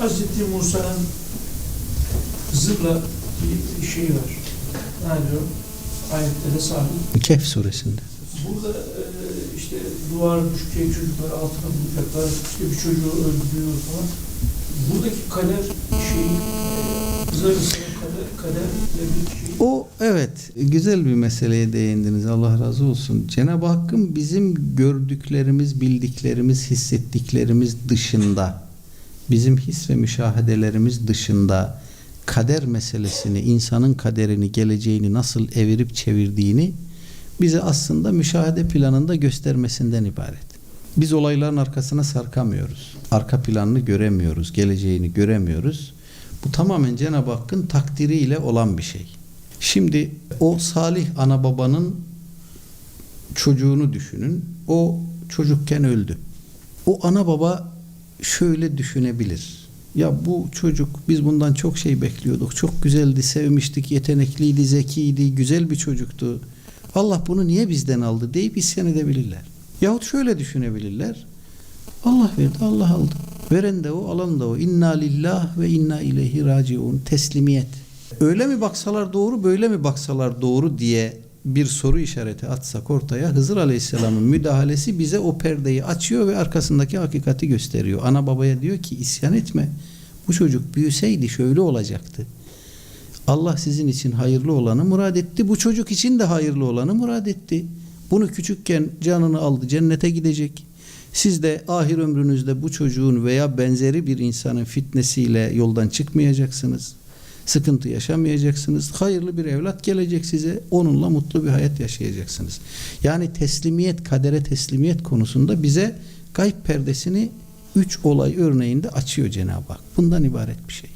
Hazreti Musa'nın Hızır'la bir şey var. Ne diyor? Ayetlere sabit. Kehf suresinde. Burada e, işte duvar düşecek çocukları altına bulacaklar. İşte bir çocuğu öldürüyor falan. Buradaki kader şeyi e, kader, kaderle bir şey. O evet güzel bir meseleye değindiniz Allah razı olsun. Cenab-ı Hakk'ın bizim gördüklerimiz, bildiklerimiz, hissettiklerimiz dışında bizim his ve müşahedelerimiz dışında kader meselesini, insanın kaderini, geleceğini nasıl evirip çevirdiğini bize aslında müşahede planında göstermesinden ibaret. Biz olayların arkasına sarkamıyoruz. Arka planını göremiyoruz, geleceğini göremiyoruz. Bu tamamen Cenab-ı Hakk'ın takdiriyle olan bir şey. Şimdi o salih ana babanın çocuğunu düşünün. O çocukken öldü. O ana baba şöyle düşünebilir. Ya bu çocuk biz bundan çok şey bekliyorduk. Çok güzeldi, sevmiştik, yetenekliydi, zekiydi, güzel bir çocuktu. Allah bunu niye bizden aldı deyip isyan edebilirler. Yahut şöyle düşünebilirler. Allah verdi, Allah aldı. Veren de o, alan da o. İnna lillah ve inna ileyhi raciun. Teslimiyet. Öyle mi baksalar doğru, böyle mi baksalar doğru diye bir soru işareti atsak ortaya Hızır Aleyhisselam'ın müdahalesi bize o perdeyi açıyor ve arkasındaki hakikati gösteriyor. Ana babaya diyor ki isyan etme. Bu çocuk büyüseydi şöyle olacaktı. Allah sizin için hayırlı olanı murad etti. Bu çocuk için de hayırlı olanı murad etti. Bunu küçükken canını aldı, cennete gidecek. Siz de ahir ömrünüzde bu çocuğun veya benzeri bir insanın fitnesiyle yoldan çıkmayacaksınız. Sıkıntı yaşamayacaksınız. Hayırlı bir evlat gelecek size. Onunla mutlu bir hayat yaşayacaksınız. Yani teslimiyet, kadere teslimiyet konusunda bize gayb perdesini üç olay örneğinde açıyor Cenab-ı Hak. Bundan ibaret bir şey.